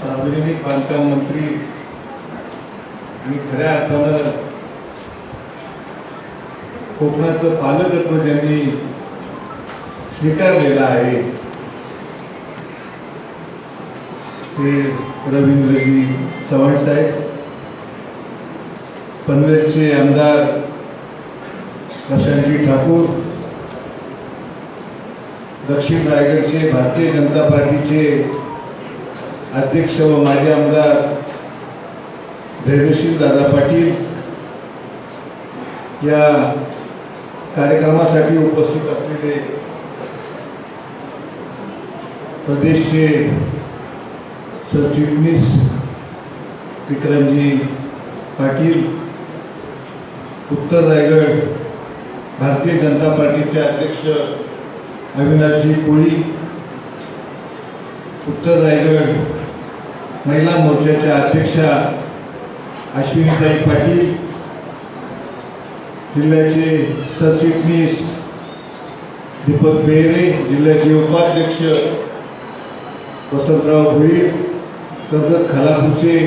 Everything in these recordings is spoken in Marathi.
सार्वजनिक बांधकाम मंत्री आणि खऱ्या अर्थानं कोकणाचं पालकत्व ज्यांनी स्वीकारलेलं आहे ते रवींद्रजी चव्हाण साहेब पनवेलचे आमदार प्रशांतजी ठाकूर दक्षिण रायगडचे भारतीय जनता पार्टीचे अध्यक्ष व माजी आमदार धैर्यशील दादा पाटील या कार्यक्रमासाठी उपस्थित असलेले प्रदेशचे सरचिटणीस विक्रमजी पाटील उत्तर रायगड भारतीय जनता पार्टीचे अध्यक्ष अविनाशजी कोळी उत्तर रायगड महिला मोर्चाच्या अध्यक्षा अश्विनीताई पाटील जिल्ह्याचे सरचिटणीस दीपक बेहरे जिल्ह्याचे उपाध्यक्ष वसंतराव भोईर कर्जत खालापूरचे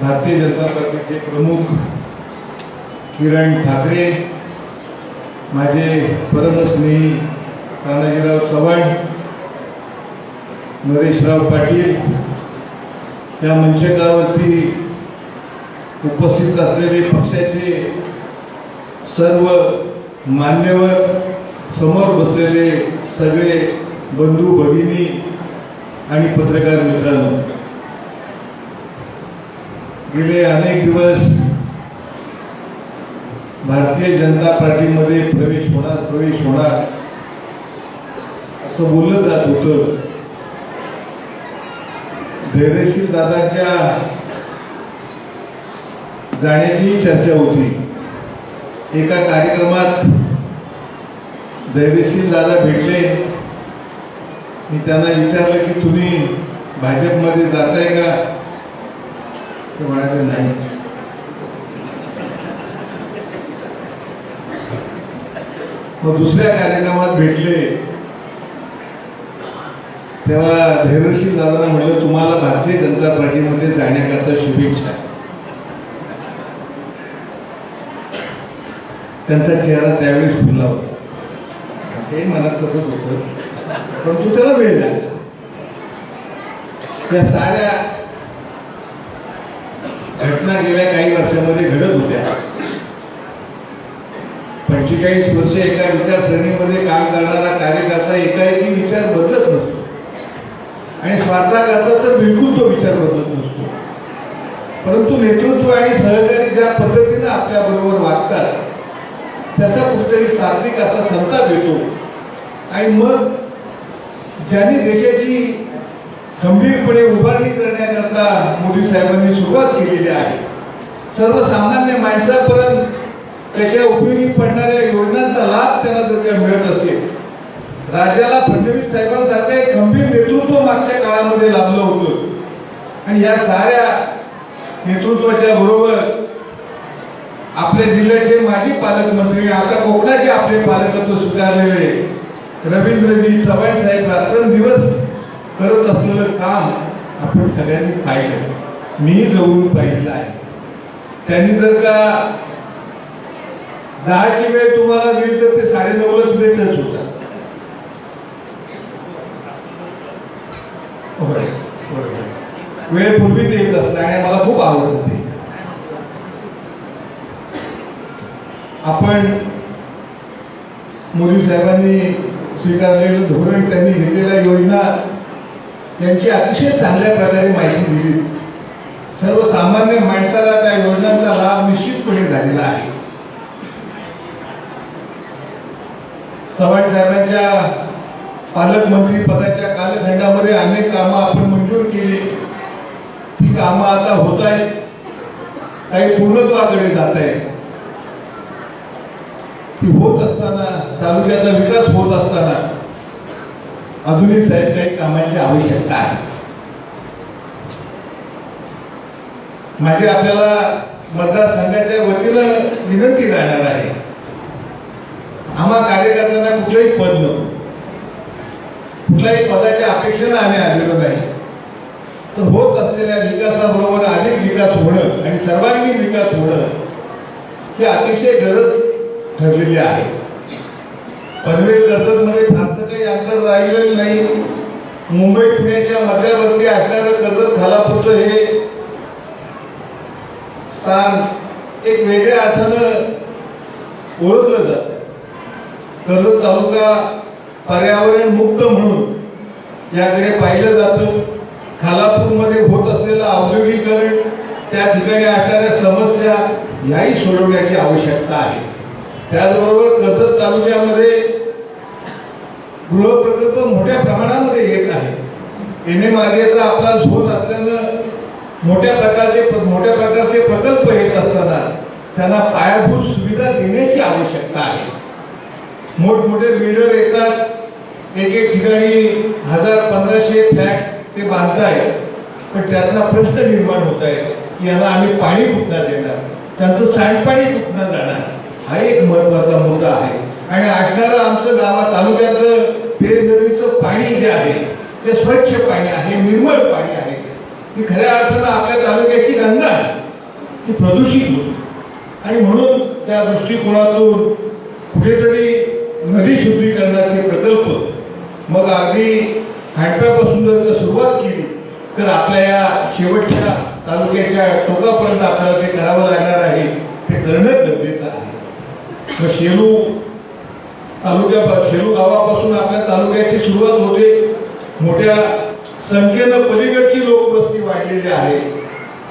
भारतीय जनता पार्टीचे प्रमुख किरण ठाकरे माझे परमस्नेही तानाजीराव चव्हाण नरेशराव पाटील या मंचकावरती उपस्थित असलेले पक्षाचे सर्व मान्यवर समोर बसलेले सगळे बंधू भगिनी आणि पत्रकार मित्रांनो गेले अनेक दिवस भारतीय जनता पार्टीमध्ये प्रवेश होणार प्रवेश होणार असं बोललं जात होतं. धैर्यशील दादाच्या जाण्याची चर्चा होती. एका कार्यक्रमात धैर्यशील दादा भेटले. मी त्यांना विचारलं की तुम्ही भाजपमध्ये जाताय का? ते म्हणाले नाही. मग दुसऱ्या कार्यक्रमात भेटले. तेव्हा धैर्यशील दादांना म्हणलं तुम्हाला भारतीय जनता पार्टीमध्ये जाण्याकरता शुभेच्छा. त्यांचा चेहरा त्यावेळेस फुलला होता. ते मनात तसंच होतं. परंतु त्याला वेळ लागला? त्या साऱ्या घटना गेल्या काही वर्षामध्ये घडत होत्या. पंचेचाळीस वर्ष एका विचारसरणीमध्ये काम करणारा कार्यकर्ता एकाएकी विचार बदलत आणि स्वार्थाकरता तर बिलकुल तो विचार बदलत नसतो. परंतु नेतृत्व आणि सहकारी ज्या पद्धतीनं आपल्या बरोबर वागतात त्याचा कुठेतरी सात्विक असा संताप येतो आणि मग ज्यांनी देशाची गंभीरपणे उभारणी करण्याकरता मोदी साहेबांनी सुरुवात केलेली आहे सर्वसामान्य माणसापर्यंत त्याच्या उपयोगी पडणाऱ्या योजनांचा लाभ त्यांना जर का मिळत असेल राज्याला फडणवीस साहेबांसारखं एक गंभीर नेतृत्व मागच्या काळामध्ये लाभलं होतं. आणि या साऱ्या नेतृत्वाच्या बरोबर आपल्या जिल्ह्याचे माजी पालकमंत्री आता कोकणाचे आपले पालकत्व स्वीकारलेले रवींद्रजी चव्हाण साहेब रात्रंदिवस करत असलेलं काम आपण सगळ्यांनी पाहिलं. मी जवळून पाहिलं आहे. त्यांनी जर का दहाची वेळ तुम्हाला दिली तर ते साडे नऊलाच भेटच होता. वेळ पूर्वी ते येत असते आणि मला खूप आवडत होते. आपण मोदी साहेबांनी स्वीकारलेलं धोरण त्यांनी घेतलेल्या योजना यांची अतिशय चांगल्या प्रकारे माहिती दिली. सर्वसामान्य माणसाला त्या योजनांचा लाभ निश्चितपणे झालेला आहे. चव्हाण साहेबांच्या पालकमंत्री पदाच्या कालखंडामध्ये अनेक कामं आपण मंजूर केली. ती कामं आता होत आहेत. काही पूर्णत्वाकडे जात आहे ती होत असताना तालुक्याचा विकास होत असताना अजूनही साहेब काही कामांची आवश्यकता आहे. माझी आपल्याला मतदारसंघाच्या वतीनं विनंती राहणार आहे. आम्हा कार्यकर्त्यांना कुठलंही पद नको कुठल्याही पदाच्या अपेक्षेनं आम्ही आलेलो नाही. तर होत असलेल्या विकासाबरोबर अधिक विकास होणं आणि सर्वांगीण विकास होणं ही अतिशय गरज ठरलेली आहे. पनवेल कर्जतमध्ये फारसं काही अंतर राहिलेलं नाही. मुंबई पुण्याच्या मध्यावरती असणारं कर्जत खालापूरचं हे स्थान एक वेगळ्या अर्थानं ओळखलं जात. कर्जत तालुका पर्यावरण मुक्त म्हणून याकडे पाहिलं जातं खालापूरमध्ये होत असलेलं औद्योगिकरण त्या ठिकाणी असणाऱ्या समस्या याही सोडवण्याची आवश्यकता आहे. त्याचबरोबर कर्जत तालुक्यामध्ये गृहप्रकल्प मोठ्या प्रमाणामध्ये येत आहे. एन एम आपला झोन असल्यानं मोठ्या प्रकारचे मोठ्या प्रकारचे प्रकल्प येत असताना त्यांना पायाभूत सुविधा देण्याची आवश्यकता आहे. मोठमोठे बिल्डर येतात एक एक ठिकाणी हजार पंधराशे फ्लॅट ते बांधताय पण त्यातला प्रश्न निर्माण होत आहे की याला आम्ही पाणी कुठला देणार? त्यांचं सांडपाणी कुठनं जाणार? हा एक महत्त्वाचा मुद्दा आहे. आणि असणारं आमचं गावात तालुक्यातलं पेरनदीचं पाणी जे आहे ते स्वच्छ पाणी आहे निर्मळ पाणी आहे. ती खऱ्या अर्थानं आपल्या तालुक्याची गंगा आहे. ती प्रदूषित होती. आणि म्हणून त्या दृष्टिकोनातून कुठेतरी नदी शुद्धीकरणाचे प्रकल्प मग अगदी हँडपॅपासून जर सुरुवात केली तर आपल्या या शेवटच्या तालुक्याच्या टोकापर्यंत आपल्याला ते करावं लागणार आहे ते करणं गरजेचं आहे. मग शेलू तालुक्या शेलू गावापासून आपल्या तालुक्याची सुरुवात होते. मोठ्या संख्येनं पलीकडची लोकवस्ती वाढलेली आहे.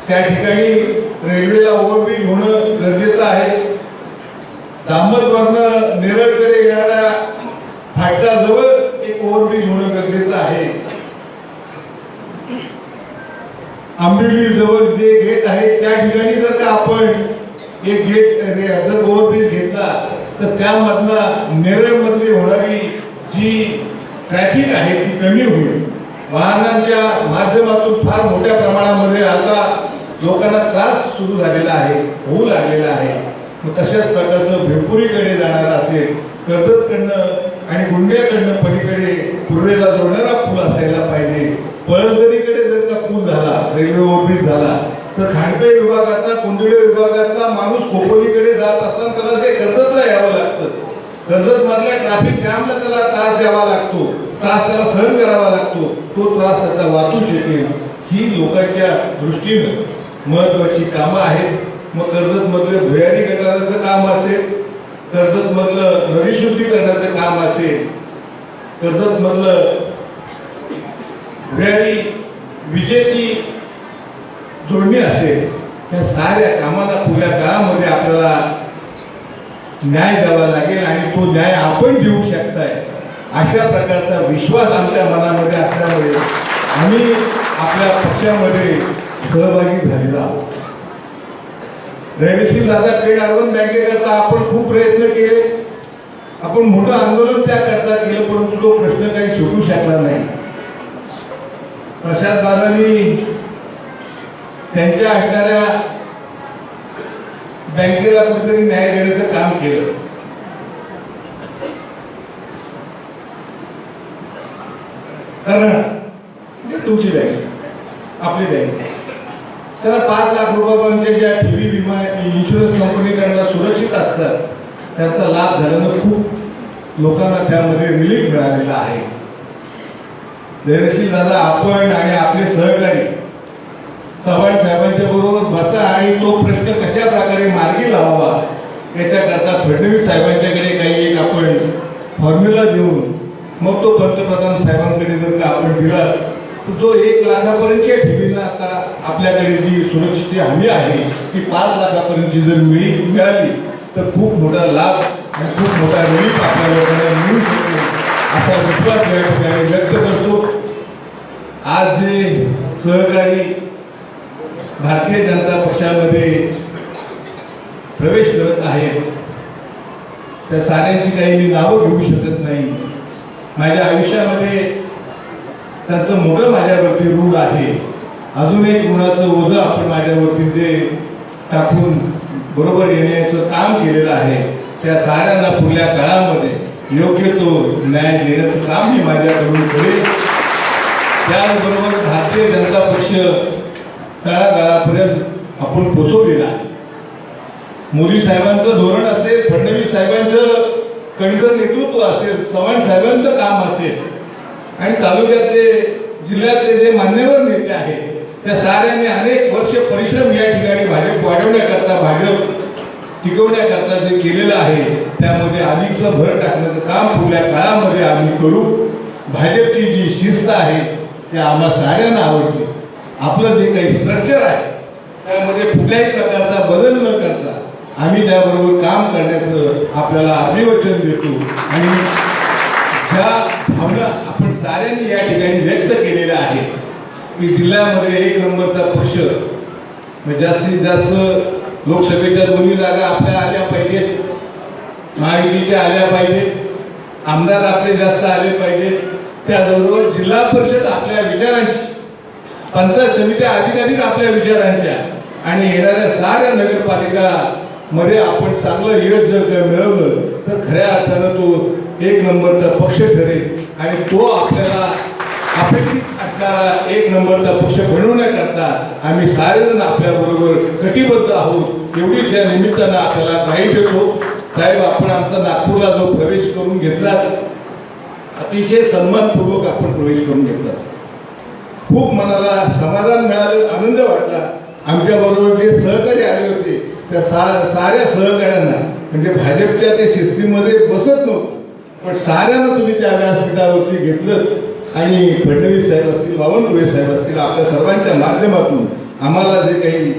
त्या ठिकाणी रेल्वेला ओव्हरब्रिज होणं गरजेचं आहे. दामोदरनं नेरळ येणाऱ्या फाटकाजवळ एक ओव्हरब्रिज होणं गरजेचं आहे आंबिवली जवळ जे गेट आहे त्या ठिकाणी जर का आपण एक गेट जर ओव्हरब्रिज घेतला तर त्यामधला नेरळमधली होणारी जी ट्रॅफिक आहे ती कमी होईल. वाहनांच्या माध्यमातून फार मोठ्या प्रमाणामध्ये आता लोकांना त्रास सुरू झालेला आहे होऊ लागलेला आहे. मग तशाच प्रकारचं भेपुरीकडे जाणार असेल कर्जतकडनं आणि गुंड्याकडनं पलीकडे पूर्वेला जोडणारा पूल असायला पाहिजे. पळसदरीकडे जर का पूल झाला रेल्वे ओव्हरब्रिज झाला तर खांडपे विभागातला कुंडळे विभागातला माणूस खोपोलीकडे जात असताना त्याला ते कर्जतला यावं लागतं. कर्जत मधल्या ट्रॅफिक जॅमला त्याला त्रास द्यावा लागतो. त्रास त्याला सहन करावा लागतो. तो त्रास त्याचा वाचू शकेल ही लोकांच्या दृष्टीनं महत्वाची कामं आहेत. मग कर्जत मधले भुयारी गटाराचं काम असेल कर्जत मधलं नदी करण्याचं काम असेल कर्जत मधलं भुयारी विजेची जोडणी असेल त्या साऱ्या कामाला पुढल्या काळामध्ये आपल्याला न्याय द्यावा लागेल आणि तो न्याय आपण देऊ शकताय अशा प्रकारचा विश्वास आमच्या मनामध्ये असल्यामुळे आम्ही आपल्या पक्षामध्ये सहभागी झालेलो आहोत. धैर्यशील दादा पेड अर्बन बँकेकरता आपण खूप प्रयत्न केले. आपण मोठं आंदोलन त्याकरता केलं परंतु तो प्रश्न काही सुटू शकला नाही. प्रसाद दादांनी त्यांच्या असणाऱ्या बँकेला कुठेतरी न्याय देण्याचं काम केलं. कारण म्हणजे तुमची बँक आपली बँक. त्याला पाच लाख रुपयापर्यंत ज्या ठेवी विमा इन्शुरन्स कंपनीकडनं सुरक्षित असतात त्याचा लाभ झाल्यानं खूप लोकांना त्यामध्ये रिलीफ मिळालेला आहे. धैर्यशील दादा आपण आणि आपले सहकारी चव्हाण साहेबांच्या बरोबर बसा आणि तो प्रश्न कशा प्रकारे मार्गी लावावा याच्याकरता फडणवीस साहेबांच्याकडे काही एक आपण फॉर्म्युला देऊन मग तो पंतप्रधान साहेबांकडे जर का आपण दिला जो एक लाखापर्यंतच्या ठेवींना आता आपल्याकडे जी सुरक्षित हमी आहे ती पाच लाखापर्यंतची जर मिळी मिळाली तर खूप मोठा लाभ आणि खूप मोठा रिलीफ आपल्या लोकांना मिळू या ठिकाणी व्यक्त करतो. आज जे सहकारी भारतीय जनता पक्षामध्ये प्रवेश करत आहेत त्या साऱ्यांची काही मी नावं घेऊ शकत नाही. माझ्या आयुष्यामध्ये त्यांचं मोठं माझ्यावरती ऋण आहे. अजून एक ऋणाचं ओझं आपण माझ्यावरती जे टाकून बरोबर येण्याचं काम केलेलं आहे त्या साऱ्यांना पुढल्या काळामध्ये योग्य तो न्याय देण्याचं काम मी माझ्याकडून करेल त्याचबरोबर भारतीय जनता पक्ष तळागाळापर्यंत आपण पोचवलेला मोदी साहेबांचं धोरण असेल फडणवीस साहेबांचं कणकर नेतृत्व असेल चव्हाण साहेबांचं काम असेल आणि तालुक्यातले जिल्ह्यातले जे मान्यवर नेते आहेत त्या साऱ्यांनी अनेक वर्ष परिश्रम या ठिकाणी भाजप वाढवण्याकरता भाजप टिकवण्याकरता जे केलेलं आहे त्यामध्ये अधिकचं भर टाकण्याचं काम पुढल्या काळामध्ये आम्ही करू. भाजपची जी शिस्त आहे ते आम्हा साऱ्यांना आवडते. आपलं जे काही स्ट्रक्चर आहे त्यामध्ये कुठल्याही प्रकारचा बदल न करता आम्ही त्याबरोबर काम करण्याचं आपल्याला अभिवचन देतो. आणि ज्या भावना आपण साऱ्यांनी या ठिकाणी व्यक्त केलेलं आहे की जिल्ह्यामध्ये एक नंबरचा पक्ष म्हणजे जास्तीत जास्त लोकसभेच्या दोन्ही जागा आपल्या आल्या पाहिजेत महायुतीच्या आल्या पाहिजेत आमदार आपले जास्त आले पाहिजेत त्याचबरोबर जिल्हा परिषद आपल्या विचारांची पंचायत समित्या अधिकाधिक आपल्या विचारांच्या आणि येणाऱ्या साऱ्या नगरपालिका मध्ये आपण चांगलं यश जर मिळवलं तर खऱ्या अर्थानं तो एक नंबरचा पक्ष ठरेल आणि तो आपल्याला अपेक्षित असणारा एक नंबरचा पक्ष बनवण्याकरता आम्ही सारेजण आपल्याबरोबर कटिबद्ध आहोत. एवढीच या निमित्तानं आपल्याला काही देतो. साहेब आपण आमचा नागपूरला जो प्रवेश करून घेतला अतिशय सन्मानपूर्वक आपण प्रवेश करून घेतला खूप मनाला समाधान मिळालं आनंद वाटला. आमच्याबरोबर जे सहकारी आले होते त्या सा साऱ्या सहकाऱ्यांना म्हणजे भाजपच्या ते शिस्तीमध्ये बसत नव्हतं. पण साऱ्यांना तुम्ही त्या व्यासपीठावरती घेतलं आणि फडणवीस साहेब असतील बावनकुळे साहेब असतील आपल्या सर्वांच्या माध्यमातून आम्हाला जे काही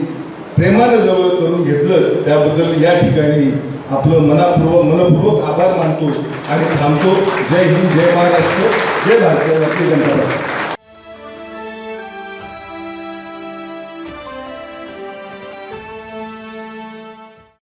प्रेमानं जवळ करून घेतलं त्याबद्दल या ठिकाणी आपलं मनापूर्वक मनपूर्वक आभार मानतो आणि थांबतो. जय हिंद जय महाराष्ट्र जय भारतीय राष्ट्रीय जनता पक्ष